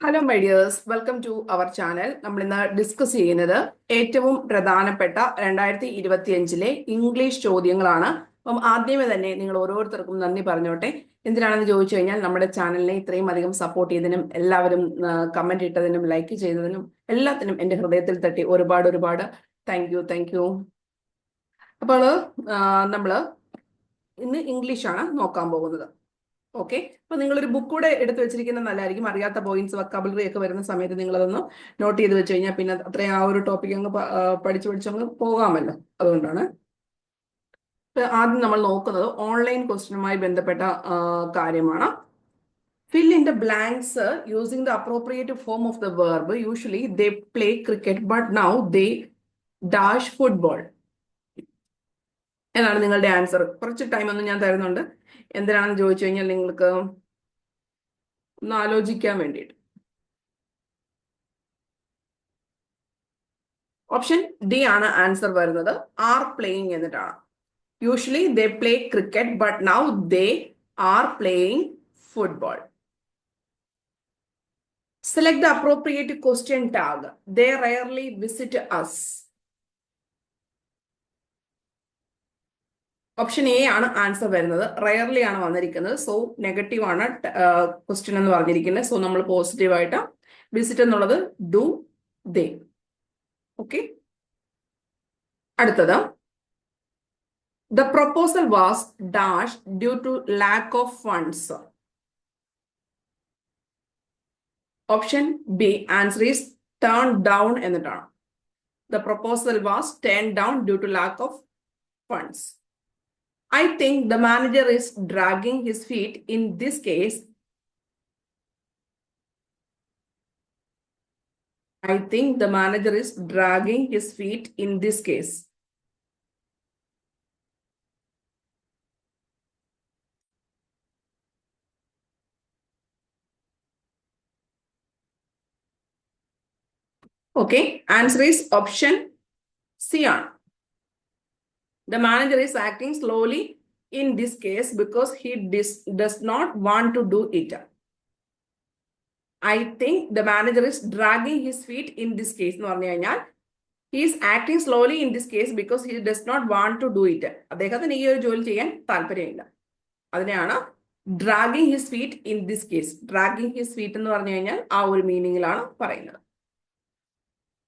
Hello my dears welcome to our channel നമ്മൾ ഇന്ന് discuss ചെയ്യുന്നത് ഏറ്റവും പ്രധാനപ്പെട്ട രണ്ടായിരത്തി ഇരുപത്തിയഞ്ചിലെ ഇംഗ്ലീഷ് ചോദ്യങ്ങളാണ്. അപ്പം ആദ്യമേ തന്നെ നിങ്ങൾ ഓരോരുത്തർക്കും നന്ദി പറഞ്ഞോട്ടെ. എന്തിനാണെന്ന് ചോദിച്ചു കഴിഞ്ഞാൽ നമ്മുടെ ചാനലിനെ ഇത്രയും അധികം സപ്പോർട്ട് ചെയ്തതിനും എല്ലാവരും കമന്റ് ഇട്ടതിനും ലൈക്ക് ചെയ്തതിനും എല്ലാത്തിനും എന്റെ ഹൃദയത്തിൽ തട്ടി ഒരുപാട് ഒരുപാട് താങ്ക് യു താങ്ക് യു അപ്പോൾ നമ്മൾ ഇന്ന് ഇംഗ്ലീഷാണ് നോക്കാൻ പോകുന്നത്. ഓക്കെ അപ്പൊ നിങ്ങളൊരു ബുക്ക് കൂടെ എടുത്തു വെച്ചിരിക്കുന്നത് നല്ലതായിരിക്കും. അറിയാത്ത പോയിന്റ്സ് വക്കാബിലറി ഒക്കെ വരുന്ന സമയത്ത് നിങ്ങൾ അതൊന്ന് നോട്ട് ചെയ്ത് വെച്ച് കഴിഞ്ഞാൽ പിന്നെ അത്രയും ആ ഒരു ടോപ്പിക് അങ്ങ് പഠിച്ചു പഠിച്ചങ്ങ് പോകാമല്ലോ. അതുകൊണ്ടാണ്. ആദ്യം നമ്മൾ നോക്കുന്നത് ഓൺലൈൻ ക്വസ്റ്റ്യനുമായി ബന്ധപ്പെട്ട കാര്യമാണ്. Fill in the blanks using the appropriate form of the verb usually they play cricket but now they dash football എന്നാണ് നിങ്ങളുടെ ആൻസർ കുറച്ച് ടൈം ഒന്നും ഞാൻ തരുന്നുണ്ട്. എന്തിനാണെന്ന് ചോദിച്ചു കഴിഞ്ഞാൽ നിങ്ങൾക്ക് ഒന്ന് ആലോചിക്കാൻ വേണ്ടിയിട്ട്. ഓപ്ഷൻ ഡി ആണ് ആൻസർ വരുന്നത്. ആർ പ്ലേയിങ് എന്നിട്ടാണ്. Usually they play cricket but now they are playing football select the appropriate question tag they rarely visit us option A ആണ് ആൻസർ വരുന്നത്. റയർലി ആണ് വന്നിരിക്കുന്നത്. സോ നെഗറ്റീവ് ആണ് ക്വസ്റ്റ്യൻ എന്ന് പറഞ്ഞിരിക്കുന്നത്. സോ നമ്മൾ പോസിറ്റീവ് ആയിട്ട് വിസിറ്റ് എന്നുള്ളത് ഡു ദേ ഓക്കെ അടുത്തത്. The proposal was dash due to lack of funds option B answer is turn down എന്നിട്ടാണ്. The proposal was turn down due to lack of funds I think the manager is dragging his feet in this case. I think the manager is dragging his feet in this case. Okay, answer is option C on. The manager is acting slowly in this case because he dis- does not want to do it. I think the manager is dragging his feet in this case എന്ന് പറഞ്ഞു കഴിഞ്ഞാൽ he is acting slowly in this case because he does not want to do it. അദ്ദേഹത്തിന് ഈ ഒരു ജോലി ചെയ്യാൻ താല്പര്യമില്ല അതിനെയാണ് dragging his feet in this case dragging his feet എന്ന് പറഞ്ഞു കഴിഞ്ഞാൽ ആ ഒരു മീനിങ്ങിലാണ് പറയുന്നത്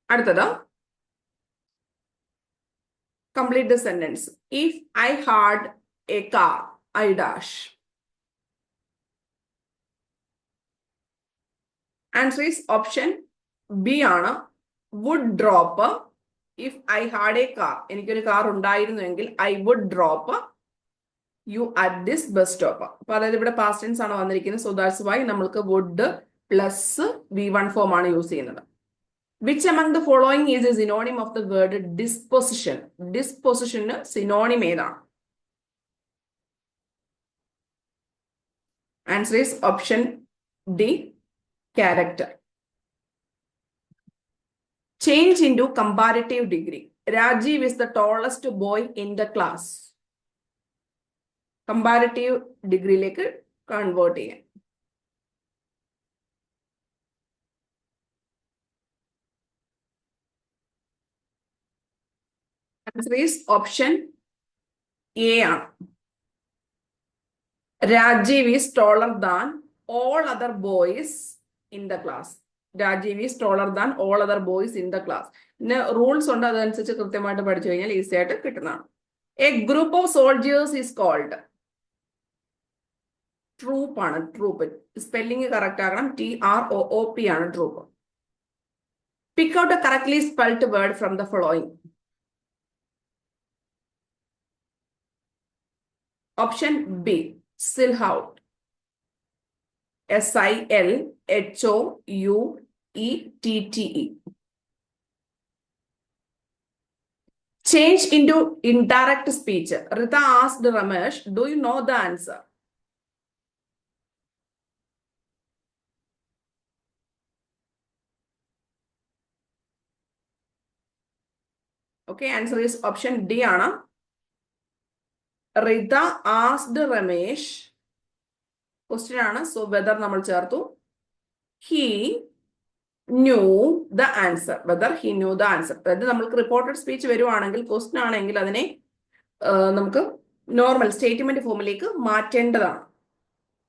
അടുത്തത് complete the sentence. If I had a car, I dash. Answer is option B ആണ് would drop if I had a car. എനിക്കൊരു കാർ ഉണ്ടായിരുന്നുവെങ്കിൽ I would drop you at this bus stop. അപ്പൊ അതായത് ഇവിടെ പാസ്റ്റ് ടെൻസ് ആണ് വന്നിരിക്കുന്നത് so that's why നമ്മൾക്ക് would plus V one form ആണ് യൂസ് ചെയ്യുന്നത് Which among the following is a synonym of the word disposition? Disposition synonym ഏതാണ്? Answer is option D, character. Change into comparative degree. Rajiv is the tallest boy in the class. Comparative ഡിഗ്രിയിലേക്ക് convert ചെയ്യാം answer is option A ആണ്. Rajeev is taller than all other boys in the class Rajeev is taller than all other boys in the class പിന്നെ rules ഉണ്ട് അതനുസരിച്ച് കൃത്യമായിട്ട് പഠിച്ചു കഴിഞ്ഞാൽ easy ആയിട്ട് കിട്ടുന്നതാണ്. A group of soldiers is called troop ആണ് ട്രൂപ്പ് സ്പെല്ലിംഗ് കറക്റ്റ് ആകണം. T R O O P ആണ് troop pick out a correctly spelled word from the following Option B, Silhout. S I L H O U E T T E. Change into indirect speech. Rita asked Ramesh, Do you know the answer? Okay, answer is option D, Anna. Rita asked Ramesh question ആണ്. So whether നമ്മൾ ചേർത്തു. He knew the answer whether he knew the answer അതായത് നമ്മൾക്ക് reported speech വരുവാണെങ്കിൽ question ആണെങ്കിൽ അതിനെ നമുക്ക് normal statement ഫോമിലേക്ക് മാറ്റേണ്ടതാണ്.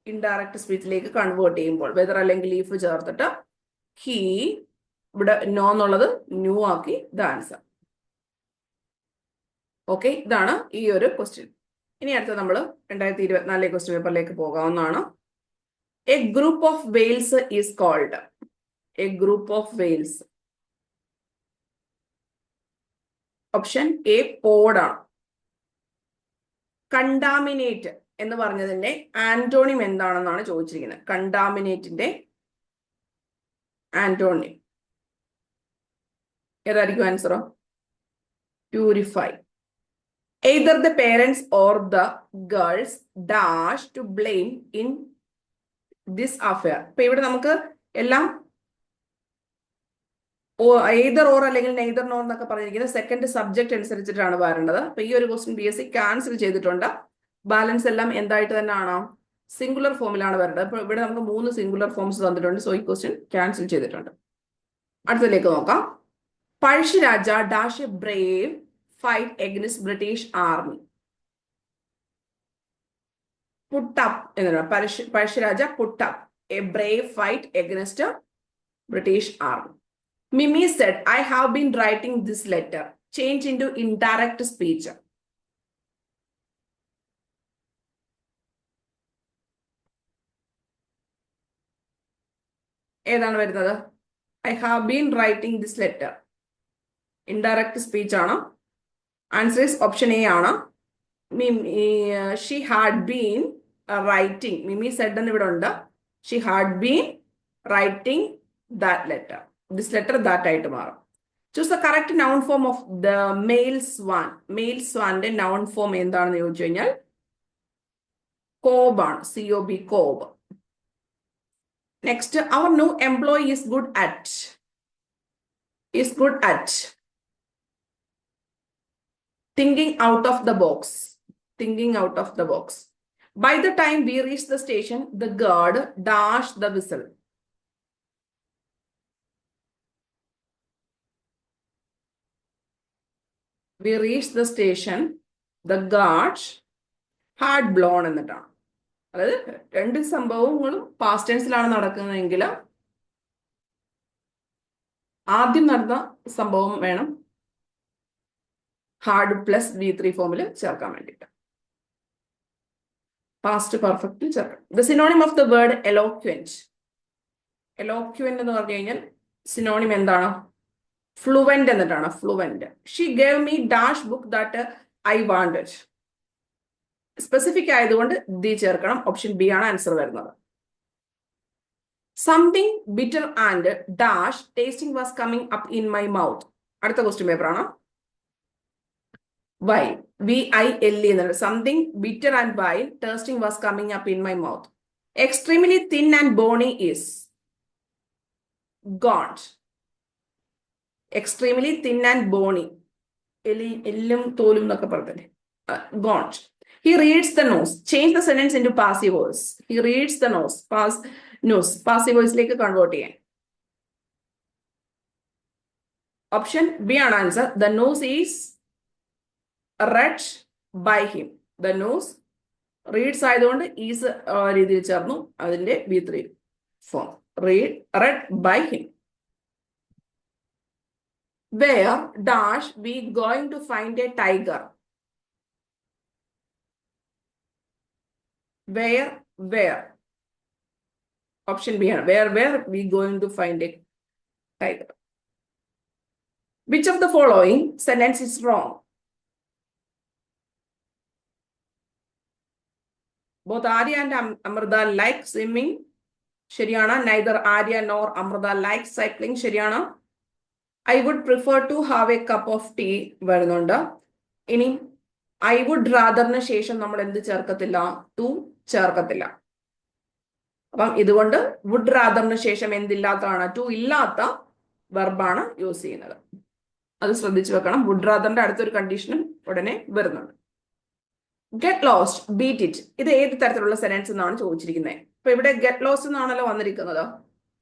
ഇൻഡയറക്റ്റ് സ്പീച്ചിലേക്ക് കൺവേർട്ട് ചെയ്യുമ്പോൾ. വെദർ അല്ലെങ്കിൽ ലീഫ് ചേർത്തിട്ട് ഹി ഇവിടെ നോ എന്നുള്ളത് ന്യൂ ആക്കി ദ ആൻസർ ഓക്കെ ഇതാണ് ഈ ഒരു ക്വസ്റ്റ്യൻ ഇനി അടുത്ത നമ്മൾ രണ്ടായിരത്തി ഇരുപത്തിനാലിലെ ക്വസ്റ്റ്യൻ പേപ്പറിലേക്ക് പോകാവുന്നതാണ്. A group of whales is called a group of whales option A പോഡാണ് കണ്ടാമിനേറ്റ് എന്ന് പറഞ്ഞതിന്റെ ആന്റോണിം എന്താണെന്നാണ് ചോദിച്ചിരിക്കുന്നത്. കണ്ടാമിനേറ്റിന്റെ ആന്റോണിം ഏതായിരിക്കും ആൻസറോ purify either the parents or the girls dash to blame in this affair. ഇപ്പൊ ഇവിടെ നമുക്ക് എല്ലാം ഓ either or അല്ലെങ്കിൽ നെയ്തർ നോർ എന്നൊക്കെ പറഞ്ഞിരിക്കുന്നത് സെക്കൻഡ് സബ്ജക്ട് അനുസരിച്ചിട്ടാണ് വരേണ്ടത്. അപ്പൊ ഈ ഒരു question B S C cancel ചെയ്തിട്ടുണ്ട്. ബാലൻസ് എല്ലാം എന്തായിട്ട് തന്നെയാണോ? സിംഗുലർ ഫോമിലാണ് വരേണ്ടത്. അപ്പൊ ഇവിടെ നമുക്ക് മൂന്ന് സിംഗുലർ ഫോംസ് തന്നിട്ടുണ്ട്. സോ ഈ ക്വസ്റ്റ്യൻ ക്യാൻസൽ ചെയ്തിട്ടുണ്ട്. അടുത്തതിലേക്ക് നോക്കാം. Pazhassiraja dash a brave fight against British army put up എന്നാണ് Pazhassi Pazhassiraja put up a brave fight against British army Mimi said I have been writing this letter change into indirect speech ഏതാണ് വരുന്നത്? I have been writing this letter indirect speech ആണ്? Answer is option A ആണ്. She had been writing Mimi said എന്ന് ഇവിടെ ഉണ്ട്. She had been writing that letter this letter that ആയിട്ട് മാറും. Choose the correct noun form of the male swan male സ്വാന്റെ noun form എന്താണെന്ന് ചോദിച്ചു കഴിഞ്ഞാൽ cob ആണ്. C O B cob. Next our new employee is good at is good at thinking out of the box thinking out of the box by the time we reached the station the guard dashed the whistle we reached the station the guard had blown എന്നിട്ടാണ് അതായത് രണ്ട് സംഭവങ്ങളും past ടെൻസിലാണ് നടക്കുന്നതെങ്കിൽ ആദ്യം നടന്ന സംഭവം വേണം had plus V three ഫോമിൽ ചേർക്കാൻ വേണ്ടിയിട്ട്. പാസ്റ്റ് പെർഫെക്റ്റിൽ ചേർക്കാം the synonym of the word eloquent eloquent എന്ന് പറഞ്ഞു കഴിഞ്ഞാൽ സിനോണിം എന്താണ്? ഫ്ലുവന്റ് എന്നിട്ടാണ്. Fluent she gave me dash book that I wanted specific ആയതുകൊണ്ട് ദി ചേർക്കണം. ഓപ്ഷൻ ബി ആണ് ആൻസർ വരുന്നത്. Something bitter and dash tasting was coming up in my mouth അടുത്ത ക്വസ്റ്റ്യൻ പേപ്പർ ആണ്? വൈൽ വി ഐ എൽ എന്നുള്ളത് something bitter and vile tasting was coming up in my mouth extremely thin and bony is good extremely thin and bony എലി എല്ലും തോലും എന്നൊക്കെ പറഞ്ഞത് good he reads the news change the sentence into passive voice he reads the news pass news passive വോയ്സിലേക്ക് convert ചെയ്യാൻ. Option B ആണ് answer the news is read by him the news reads ആയതുകൊണ്ട് is രീതിയിൽ ചേർന്നു അതിന്റെ B three form read read by him where dash we going to find a tiger where where option B ആണ്. Where where we going to find a tiger which of the following sentence is wrong both Arya and Amrita like swimming ശരിയാണ് neither Arya nor Amrita like cycling ശരിയാണ് I would prefer to have a cup of tea വരുന്നുണ്ട്. ഇനി I would റാദറിന് ശേഷം നമ്മൾ എന്ത് ചേർക്കത്തില്ല? To ചേർക്കത്തില്ല. അപ്പം ഇതുകൊണ്ട് would റാദറിന് ശേഷം എന്തില്ലാത്തതാണ്? ടു ഇല്ലാത്ത വെർബാണ് യൂസ് ചെയ്യുന്നത്. അത് ശ്രദ്ധിച്ചു വെക്കണം. വുഡ് റാദറിന്റെ അടുത്തൊരു കണ്ടീഷനും ഉടനെ വരുന്നുണ്ട്. ഗെറ്റ് ലോസ്റ്റ് ബീറ്റ് ഇറ്റ് ഇത് ഏത് തരത്തിലുള്ള സെന്റൻസ് എന്നാണ് ചോദിച്ചിരിക്കുന്നത് അപ്പൊ ഇവിടെ ഗെറ്റ് ലോസ്റ്റ് എന്നാണല്ലോ വന്നിരിക്കുന്നത്.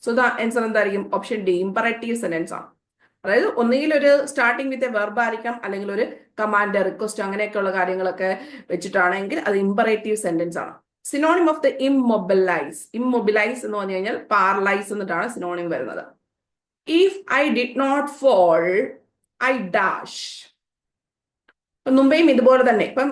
സോ ദ ആൻസർ എന്തായിരിക്കും? ഓപ്ഷൻ ഡി ഇമ്പറേറ്റീവ് സെന്റൻസ് ആണ് അതായത് ഒന്നുകിൽ ഒരു സ്റ്റാർട്ടിംഗ് വിത്ത് എ വെർബ് ആയിരിക്കാം അല്ലെങ്കിൽ ഒരു കമാൻഡ് റിക്വസ്റ്റ് അങ്ങനെയൊക്കെയുള്ള കാര്യങ്ങളൊക്കെ വെച്ചിട്ടാണെങ്കിൽ അത് ഇമ്പറേറ്റീവ് സെന്റൻസ് ആണ്. Synonym of the immobilise immobilise എന്ന് പറഞ്ഞു കഴിഞ്ഞാൽ പാർലൈസ് എന്നിട്ടാണ് സിനോണിം വരുന്നത്. If I did not fall I dash മുമ്പേയും ഇതുപോലെ തന്നെ. ഇപ്പം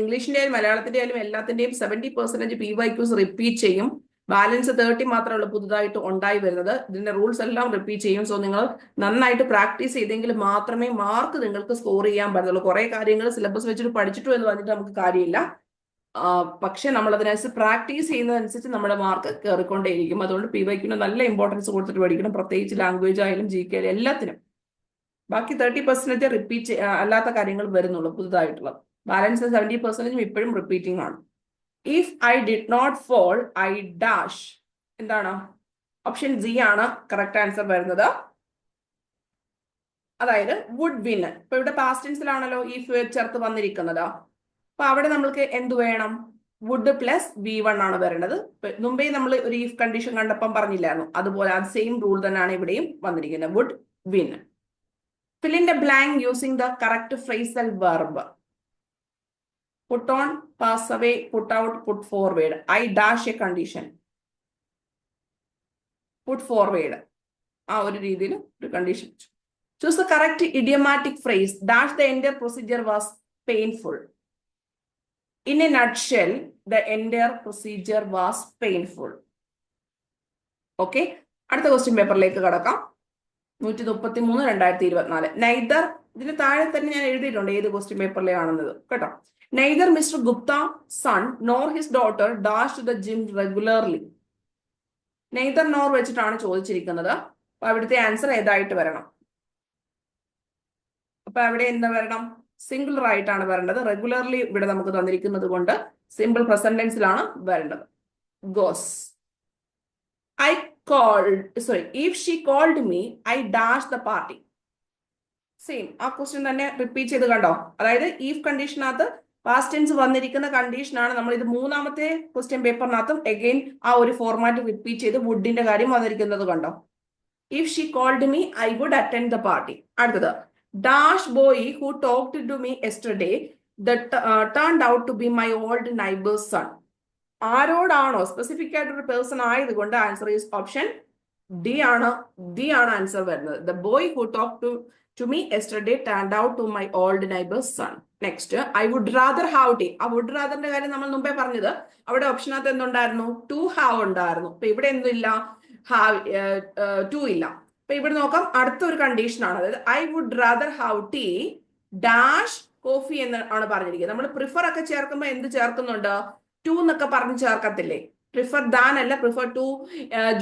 ഇംഗ്ലീഷിന്റെ ആയാലും മലയാളത്തിന്റെ ആയാലും എല്ലാത്തിന്റെയും seventy percentage P Y Qs repeat ചെയ്യും. ബാലൻസ് തേർട്ടി മാത്രമേ ഉള്ളൂ പുതുതായിട്ട് ഉണ്ടായി വരുന്നത്. ഇതിന്റെ റൂൾസ് എല്ലാം റിപ്പീറ്റ് ചെയ്യും. സോ നിങ്ങൾ നന്നായിട്ട് പ്രാക്ടീസ് ചെയ്തെങ്കിൽ മാത്രമേ മാർക്ക് നിങ്ങൾക്ക് സ്കോർ ചെയ്യാൻ പറ്റുള്ളൂ കുറെ കാര്യങ്ങൾ സിലബസ് വെച്ചിട്ട് പഠിച്ചിട്ടു എന്ന് പറഞ്ഞിട്ട് നമുക്ക് കാര്യമില്ല. പക്ഷെ നമ്മൾ അതിനനുസരിച്ച് പ്രാക്ടീസ് ചെയ്യുന്നതനുസരിച്ച് നമ്മുടെ മാർക്ക് കയറിക്കൊണ്ടേയിരിക്കും അതുകൊണ്ട് പി വൈക്കിന് നല്ല ഇമ്പോർട്ടൻസ് കൊടുത്തിട്ട് പഠിക്കണം. പ്രത്യേകിച്ച് ലാംഗ്വേജ് ആയാലും ജി കെ എല്ലാത്തിനും. ബാക്കി തേർട്ടി പെർസെന്റേജ് റിപ്പീറ്റ് അല്ലാത്ത കാര്യങ്ങൾ വരുന്നുള്ളൂ പുതുതായിട്ടുള്ളത്. ബാലൻസ് സെവന്റി പെർസെന്റേജും ഇപ്പോഴും റിപ്പീറ്റിംഗ് ആണ്. If I did not fall I dash എന്താണ്? ഓപ്ഷൻ ജി ആണ് കറക്റ്റ് ആൻസർ വരുന്നത്. അതായത് വുഡ് വിൻ ഇപ്പൊ ഇവിടെ പാസ്റ്റൻസിലാണല്ലോ ഇഫ് ചേർത്ത് വന്നിരിക്കുന്നത്. അപ്പൊ അവിടെ നമ്മൾക്ക് എന്ത് വേണം? വുഡ് പ്ലസ് വി വൺ ആണ് വരേണ്ടത്. മുമ്പേ നമ്മൾ ഒരു ഇഫ് കണ്ടീഷൻ കണ്ടപ്പം പറഞ്ഞില്ലായിരുന്നു. അതുപോലെ ആ സെയിം റൂൾ തന്നെയാണ് ഇവിടെയും വന്നിരിക്കുന്നത്. Would win fill in the blank using the correct phrasal verb. Put on, pass away, put out, put forward. I dash a condition. Put forward. ആ ഒരു രീതിയിൽ ഒരു condition choose the correct idiomatic phrase dash the entire procedure was painful in a nutshell the entire procedure was painful okay അടുത്ത question പേപ്പറിലേക്ക് കടക്കാം നൂറ്റി മുപ്പത്തി മൂന്ന് രണ്ടായിരത്തി ഇരുപത്തിനാല് നൈദർ ഇതിന് താഴെ തന്നെ ഞാൻ എഴുതിയിട്ടുണ്ട് ഏത് ക്വസ്റ്റ്യൻ പേപ്പറിലെ ആണെന്നത്. കേട്ടോ? Neither mister Gupta son nor his daughter dash to the gym regularly neither nor വെച്ചിട്ടാണ് ചോദിച്ചിരിക്കുന്നത്. അപ്പൊ അവിടുത്തെ ആൻസർ ഏതായിട്ട് വരണം? അപ്പൊ അവിടെ എന്താ വരണം? സിംഗിൾ ആയിട്ടാണ് വരേണ്ടത്. റെഗുലർലി ഇവിടെ നമുക്ക് തന്നിരിക്കുന്നത് കൊണ്ട് സിമ്പിൾ പ്രസന്റൻസിലാണ് വരേണ്ടത്. Goes I called sorry if she called me i dash the party. Same ആ ക്വസ്റ്റ്യൻ തന്നെ റിപ്പീറ്റ് ചെയ്ത് കണ്ടോ? അതായത് ഈഫ് കണ്ടീഷനകത്ത് പാസ്റ്റ് ടെൻസ് വന്നിരിക്കുന്ന കണ്ടീഷനാണ് നമ്മൾ ഇത് മൂന്നാമത്തെ ക്വസ്റ്റ്യൻ പേപ്പറിനകത്തും എഗെയിൻ ആ ഒരു ഫോർമാറ്റ് റിപ്പീറ്റ് ചെയ്ത് വുഡിന്റെ കാര്യം വന്നിരിക്കുന്നത് കണ്ടോ? If she called me I would attend the party അടുത്തത്. Dash boy who talked to me yesterday the turn out to be my old neighbour's son ആരോടാണോ specific ആയിട്ടൊരു പേഴ്സൺ ആയതുകൊണ്ട് answer is option D ആണ്. D ആണ് answer വരുന്നത്. The boy who talk to to me yesterday turned out to my old neighbour's son next I would rather have tea ആ would റാദറിന്റെ കാര്യം നമ്മൾ മുമ്പേ പറഞ്ഞത്. അവിടെ ഓപ്ഷനകത്ത് എന്തുണ്ടായിരുന്നു? ടു ഹാവ് ഉണ്ടായിരുന്നു. അപ്പൊ ഇവിടെ എന്തില്ല ഹാവ് ടു ഇല്ല. അപ്പൊ ഇവിടെ നോക്കാം. അടുത്ത ഒരു കണ്ടീഷൻ ആണ്. അതായത് I would rather have tea dash coffee എന്ന് ആണ് പറഞ്ഞിരിക്കുന്നത്. നമ്മൾ പ്രിഫർ ഒക്കെ ചേർക്കുമ്പോൾ എന്ത് ചേർക്കുന്നുണ്ട്? ടു എന്നൊക്കെ പറഞ്ഞ് ചേർക്കത്തില്ലേ? പ്രിഫർ ദാൻ അല്ല പ്രിഫർ ടു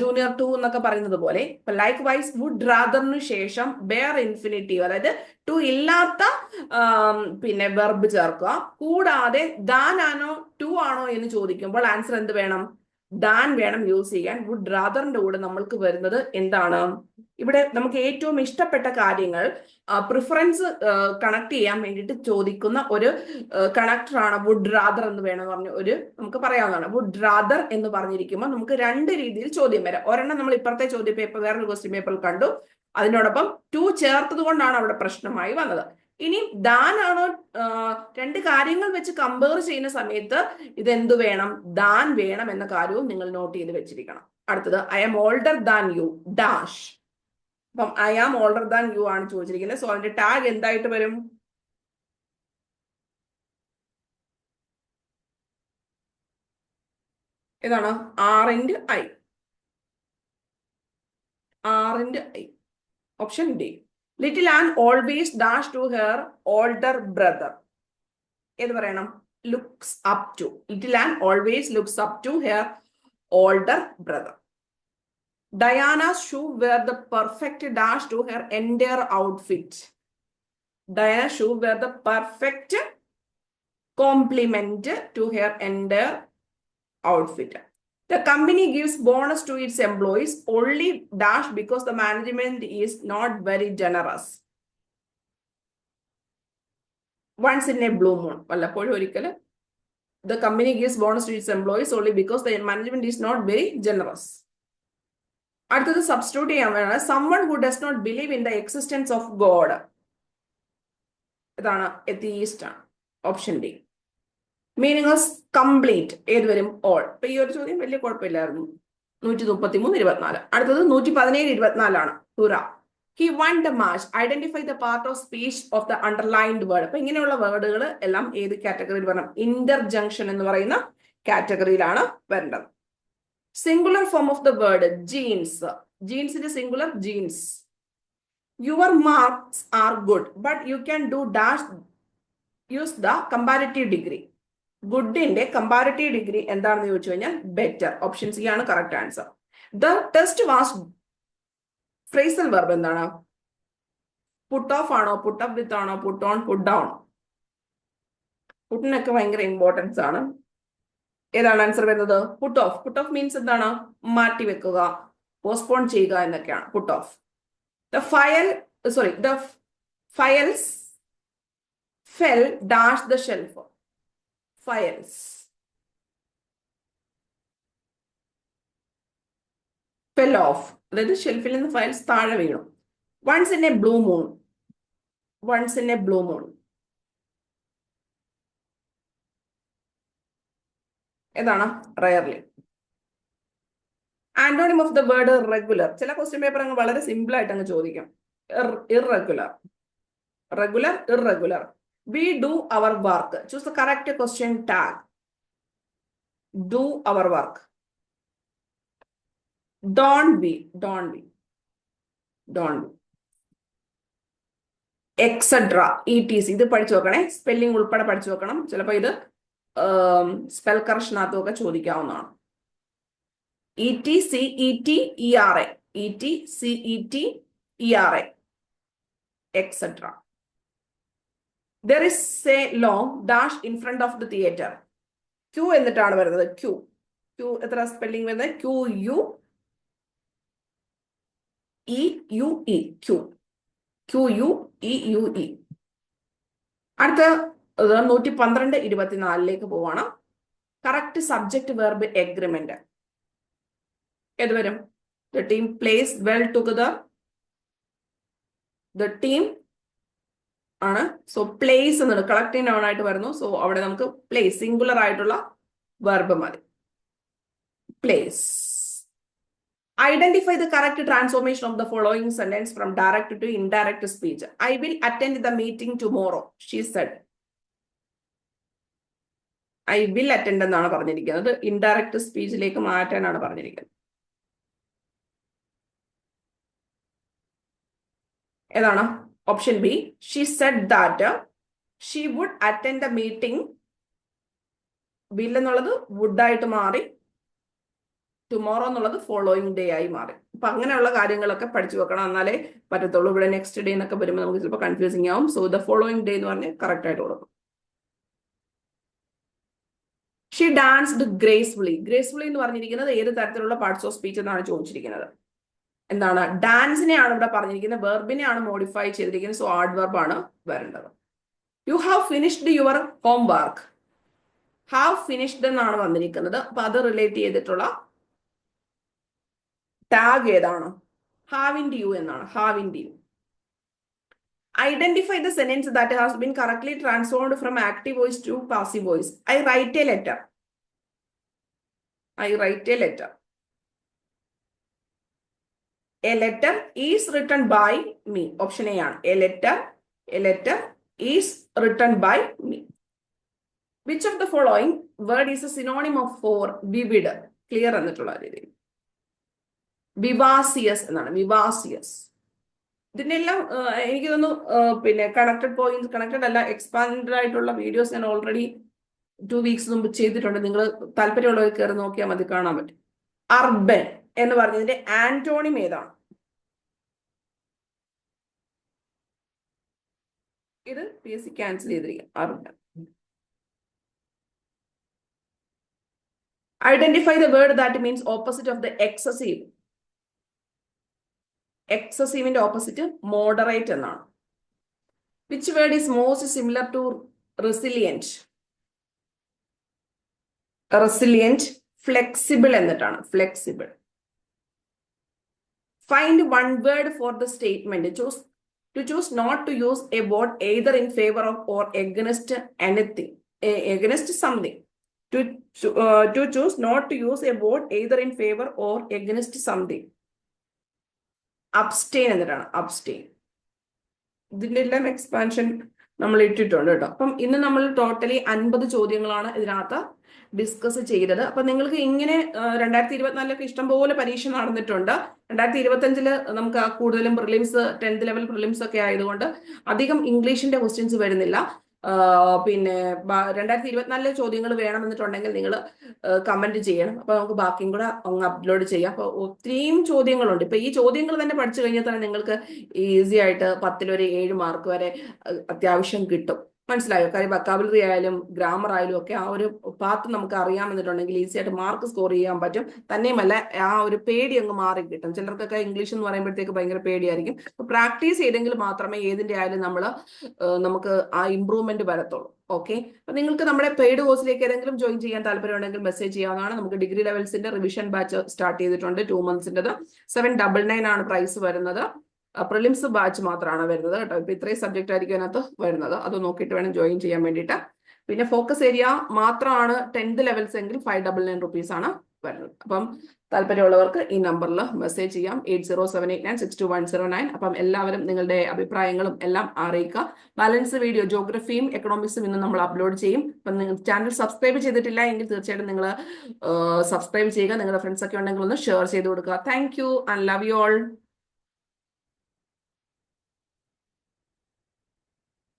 ജൂനിയർ ടു എന്നൊക്കെ പറയുന്നത് പോലെ. ഇപ്പൊ ലൈക്ക് വൈസ് വുഡ് റാദറിന് ശേഷം ബെയർ ഇൻഫിനിറ്റീവ് അതായത് ടു ഇല്ലാത്ത പിന്നെ വെർബ് ചേർക്കുക. കൂടാതെ ദാൻ ആണോ ടു ആണോ എന്ന് ചോദിക്കുമ്പോൾ ആൻസർ എന്ത് വേണം? ദാൻ വേണം യൂസ് ചെയ്യാൻ. വുഡ് റാദറിന്റെ കൂടെ നമ്മൾക്ക് വരുന്നത് എന്താണ്? ഇവിടെ നമുക്ക് ഏറ്റവും ഇഷ്ടപ്പെട്ട കാര്യങ്ങൾ പ്രിഫറൻസ് കണക്ട് ചെയ്യാൻ വേണ്ടിയിട്ട് ചോദിക്കുന്ന ഒരു കണക്ടറാണ് വുഡ് റാദർ എന്ന് വേണം പറഞ്ഞ ഒരു നമുക്ക് പറയാവുന്നതാണ്. വുഡ് റാദർ എന്ന് പറഞ്ഞിരിക്കുമ്പോൾ നമുക്ക് രണ്ട് രീതിയിൽ ചോദ്യം വരാം. ഒരെണ്ണം നമ്മൾ ഇപ്പുറത്തെ ചോദ്യ പേപ്പർ വേറൊരു ക്വസ്റ്റ്യൻ പേപ്പറിൽ കണ്ടു. അതിനോടൊപ്പം ടു ചേർത്തത് കൊണ്ടാണ് അവിടെ പ്രശ്നമായി വന്നത്. ഇനി ദാൻ ആണോ രണ്ട് കാര്യങ്ങൾ വെച്ച് കമ്പയർ ചെയ്യുന്ന സമയത്ത് ഇതെന്തു വേണം? ദാൻ വേണം എന്ന കാര്യവും നിങ്ങൾ നോട്ട് ചെയ്ത് വെച്ചിരിക്കണം. അടുത്തത് I am older than you dash അപ്പം I am older than you ആണ് ചോദിച്ചിരിക്കുന്നത്. സോ അതിന്റെ ടാഗ് എന്തായിട്ട് വരും? ഏതാണ്? ആറിന്റെ ഐ ആറിന്റെ I option D little and always dash to her older brother ഏത് പറയണം looks up to little and always looks up to her older brother Diana's shoe were the perfect dash to her entire outfit. Diana's shoe were the perfect complement to her entire outfit. The company gives bonus to its employees only dash because the management is not very generous. Once in a blue moon. വല്ലപ്പോഴും ഒരിക്കൽ the company gives bonus to its employees only because the management is not very generous. അടുത്തത് substitute ചെയ്യാൻ വേണം someone who does not believe in the existence of God ഇതാണ് atheist option D meaning complete ഏത് വരും all ഇപ്പൊ ഈ ഒരു ചോദ്യം വലിയ കുഴപ്പമില്ലായിരുന്നു. നൂറ്റി മുപ്പത്തി മൂന്ന് ഇരുപത്തിനാല്. അടുത്തത് നൂറ്റി പതിനേഴ് ഇരുപത്തിനാലാണ്. Hurrah he won the match identify the part of speech of the underlined word അപ്പൊ ഇങ്ങനെയുള്ള വേർഡുകൾ എല്ലാം ഏത് കാറ്റഗറിയിൽ വരണം? ഇന്റർജംഗ്ഷൻ എന്ന് പറയുന്ന കാറ്റഗറിയിലാണ് വരേണ്ടത്. Singular form of the word jeans ജീൻസിന്റെ singular jeans your marks are good but you can do dash use the comparative degree ഗുഡിന്റെ comparative degree എന്താണെന്ന് ചോദിച്ചു കഴിഞ്ഞാൽ ബെറ്റർ ഓപ്ഷൻ സി ആണ് correct answer the test was phrasal verb എന്താണ്? Put off ആണോ? Put up with ആണോ? Put on put down പുട്ടിനൊക്കെ ഭയങ്കര importance ആണ്. ഏതാണ് ആൻസർ വരുന്നത്? Put off put off means എന്താണ്? മാറ്റി വെക്കുക പോസ്റ്റ്പോൺ ചെയ്യുക എന്നൊക്കെയാണ്. Put off the file sorry the files fell dash the shelf files fell off അതായത് ഷെൽഫിൽ നിന്ന് ഫയൽസ് താഴെ വീണു. Once in a blue moon once in a blue moon ഏതാണ്? Rarely antonym of the word regular ചില question paper അങ്ങ് വളരെ simple ആയിട്ട് അങ്ങ് ചോദിക്കും. Irregular regular irregular we do our work choose the correct question tag do our work don't we don't we don't we etcetera E T C ഇത് പഠിച്ചു നോക്കണേ spelling ഉൾപ്പെടെ പഠിച്ചു നോക്കണം ചിലപ്പോൾ ഇത് സ്പെൽ കറക്ഷനകത്തും ചോദിക്കാവുന്നതാണ്. E T C E T E R A E T C E T E R A et cetera there is a long dash in front of the theatre queue എന്നിട്ടാണ് വരുന്നത്. Queue queue എത്ര spelling വരുന്നത്? Q U E U E Q Q U E U E അടുത്ത നൂറ്റി പന്ത്രണ്ട് ഇരുപത്തിനാലിലേക്ക് പോവാണ്. Correct subject verb agreement ഏത് വരും? The team plays well together the team ആണ്. സോ പ്ലേസ് എന്നുള്ളത് കളക്റ്റീവ് നൗൺ ആയിട്ട് വരുന്നു. സോ അവിടെ നമുക്ക് പ്ലേസ് സിംഗുലർ ആയിട്ടുള്ള വെർബ് മതി. Plays identify the correct transformation of the following sentence from direct to indirect speech I will attend the meeting tomorrow she said I will attend എന്നാണ് പറഞ്ഞിരിക്കുന്നത്. Indirect സ്പീച്ചിലേക്ക് മാറ്റാനാണ് പറഞ്ഞിരിക്കുന്നത്. ഏതാണ്? Option B she said that she would attend a meeting will എന്നുള്ളത് ആയിട്ട് മാറി. Tomorrow എന്നുള്ളത് ഫോളോയിങ് ഡേ ആയി മാറി. അപ്പൊ അങ്ങനെയുള്ള കാര്യങ്ങളൊക്കെ പഠിച്ചു വെക്കണം. എന്നാലേ പറ്റത്തുള്ളൂ. ഇവിടെ നെക്സ്റ്റ് ഡേ എന്നൊക്കെ വരുമ്പോൾ നമുക്ക് ചിലപ്പോൾ കൺഫ്യൂസിങ് ആവും. സോ ദ ഫോളോയിങ് ഡേ എന്ന് പറഞ്ഞ് കറക്റ്റ് ആയിട്ട് കൊടുക്കും. ഷീ ഡാൻസ്ഡ് ഗ്രേസ്ഫുള്ളി ഗ്രേസ്ഫുള്ളി എന്ന് പറഞ്ഞിരിക്കുന്നത് ഏത് തരത്തിലുള്ള പാർട്സ് ഓഫ് സ്പീച്ച് എന്നാണ് ചോദിച്ചിരിക്കുന്നത്. എന്താണ് ഡാൻസിനെയാണ് ഇവിടെ പറഞ്ഞിരിക്കുന്നത് വെർബിനെയാണ് മോഡിഫൈ ചെയ്തിരിക്കുന്നത് സോ ആഡ് ആണ് വരേണ്ടത്. You have finished your homework have finished എന്നാണ് വന്നിരിക്കുന്നത്. അപ്പൊ അത് റിലേറ്റ് ചെയ്തിട്ടുള്ള ടാഗ് ഏതാണ്? ഹാവ് ഇൻ യു എന്നാണ്. Haven't you identify the sentence that has been correctly transformed from active voice to passive voice I write a letter I write a letter a letter is written by me option A ആണ്. A letter a letter is written by me which of the following word is a synonym of for vivid clear എന്നിട്ടുള്ള രീതിയിൽ. Vivacious എന്നാണ്. Vivacious ഇതിന്റെ എല്ലാം എനിക്ക് തോന്നുന്നു പിന്നെ connected point connected അല്ല expand ആയിട്ടുള്ള വീഡിയോസ് ഞാൻ ഓൾറെഡി ടു വീക്സ് മുമ്പ് ചെയ്തിട്ടുണ്ട്. നിങ്ങൾ താല്പര്യമുള്ളവർ കയറി നോക്കിയാൽ മതി കാണാൻ പറ്റും. അർബൻ എന്ന് പറഞ്ഞതിന്റെ ആന്റോണിം ഏതാണ്? ഇത് പി എസ് സി ക്യാൻസൽ ചെയ്തിരിക്കുക identify the word that means opposite of the excessive എക്സസീവിന്റെ opposite moderate എന്നാണ്. Which word is most similar to resilient resilient flexible എന്നിട്ടാണ്. Flexible find one word for the statement choose to choose not to use a word either in favour of or against anything against something to uh, to choose not to use a word either in favor or against something. Abstain എന്നിട്ടാണ് abstain ഇതിന്റെ എല്ലാം expansion നമ്മൾ ഇട്ടിട്ടുണ്ട് കേട്ടോ. അപ്പം ഇന്ന് നമ്മൾ totally അൻപത് ചോദ്യങ്ങളാണ് ഇതിനകത്ത് ഡിസ്കസ് ചെയ്തത്. അപ്പൊ നിങ്ങൾക്ക് ഇങ്ങനെ രണ്ടായിരത്തി ഇരുപത്തിനാലിലൊക്കെ ഇഷ്ടംപോലെ പരീക്ഷ നടന്നിട്ടുണ്ട്. രണ്ടായിരത്തി ഇരുപത്തഞ്ചിൽ നമുക്ക് കൂടുതലും പ്രിലിംസ് ടെൻത്ത് ലെവൽ പ്രിലിംസ് ഒക്കെ ആയതുകൊണ്ട് അധികം ഇംഗ്ലീഷിന്റെ ക്വസ്റ്റ്യൻസ് വരുന്നില്ല. പിന്നെ രണ്ടായിരത്തി ഇരുപത്തിനാലിലെ ചോദ്യങ്ങൾ വേണമെന്നിട്ടുണ്ടെങ്കിൽ നിങ്ങൾ കമന്റ് ചെയ്യണം. അപ്പൊ നമുക്ക് ബാക്കിയും കൂടെ അങ്ങ് അപ്ലോഡ് ചെയ്യാം. അപ്പൊ ഒത്തിരിയും ചോദ്യങ്ങളുണ്ട്. ഇപ്പൊ ഈ ചോദ്യങ്ങൾ തന്നെ പഠിച്ചു കഴിഞ്ഞാൽ തന്നെ നിങ്ങൾക്ക് ഈസി ആയിട്ട് പത്തിലൊരു ഏഴ് മാർക്ക് വരെ അത്യാവശ്യം കിട്ടും. മനസ്സിലായോ? കാര്യം വക്കാബുലറി ആയാലും ഗ്രാമർ ആയാലും ഒക്കെ ആ ഒരു പാത്ത് നമുക്ക് അറിയാമെന്നിട്ടുണ്ടെങ്കിൽ ഈസി ആയിട്ട് മാർക്ക് സ്കോർ ചെയ്യാൻ പറ്റും. തന്നെയുമല്ല ആ ഒരു പേടി അങ്ങ് മാറി കിട്ടും. ചിലർക്കൊക്കെ ഇംഗ്ലീഷ് എന്ന് പറയുമ്പോഴത്തേക്ക് ഭയങ്കര പേടിയായിരിക്കും. പ്രാക്ടീസ് ചെയ്തെങ്കിൽ മാത്രമേ ഏതിന്റെ ആയാലും നമ്മൾ നമുക്ക് ആ ഇമ്പ്രൂവ്മെന്റ് വരത്തുള്ളൂ. ഓക്കെ അപ്പൊ നിങ്ങൾക്ക് നമ്മുടെ പെയ്ഡ് കോഴ്സിലേക്ക് ഏതെങ്കിലും ജോയിൻ ചെയ്യാൻ താല്പര്യമുണ്ടെങ്കിൽ മെസ്സേജ് ചെയ്യാവുന്നതാണ്. നമുക്ക് ഡിഗ്രി ലെവൽസിന്റെ റിവിഷൻ ബാച്ച് സ്റ്റാർട്ട് ചെയ്തിട്ടുണ്ട് ടു മന്ത്സിന്റെത് സെവൻ ഡബിൾ നയൻ ആണ് പ്രൈസ് വരുന്നത്. പ്രിലിംസ് ബാച്ച് മാത്രമാണ് വരുന്നത് കേട്ടോ. ഇപ്പൊ ഇത്രയും സബ്ജക്റ്റ് ആയിരിക്കും അതിനകത്ത് വരുന്നത്. അത് നോക്കിയിട്ട് വേണം ജോയിൻ ചെയ്യാൻ വേണ്ടിയിട്ട്. പിന്നെ ഫോക്കസ് ഏരിയ മാത്രമാണ് ടെൻത്ത് ലെവൽസ് എങ്കിൽ ഫൈവ് ഡബിൾ നയൻ റുപ്പീസ് ആണ് വരുന്നത്. അപ്പം താല്പര്യമുള്ളവർക്ക് ഈ നമ്പറിൽ മെസ്സേജ് ചെയ്യാം. Eight zero seven eight nine six two one zero nine അപ്പം എല്ലാവരും നിങ്ങളുടെ അഭിപ്രായങ്ങളും എല്ലാം അറിയിക്കുക. ബാലൻസ് വീഡിയോ ജോഗ്രഫിയും എക്കണോമിക്സും ഇന്ന് നമ്മൾ അപ്ലോഡ് ചെയ്യും. അപ്പം നിങ്ങൾ ചാനൽ സബ്സ്ക്രൈബ് ചെയ്തിട്ടില്ല എങ്കിൽ തീർച്ചയായിട്ടും നിങ്ങൾ സബ്സ്ക്രൈബ് ചെയ്യുക. നിങ്ങളുടെ ഫ്രണ്ട്സ് ഒക്കെ ഉണ്ടെങ്കിൽ ഒന്ന് ഷെയർ ചെയ്ത് കൊടുക്കുക. Thank you and love you all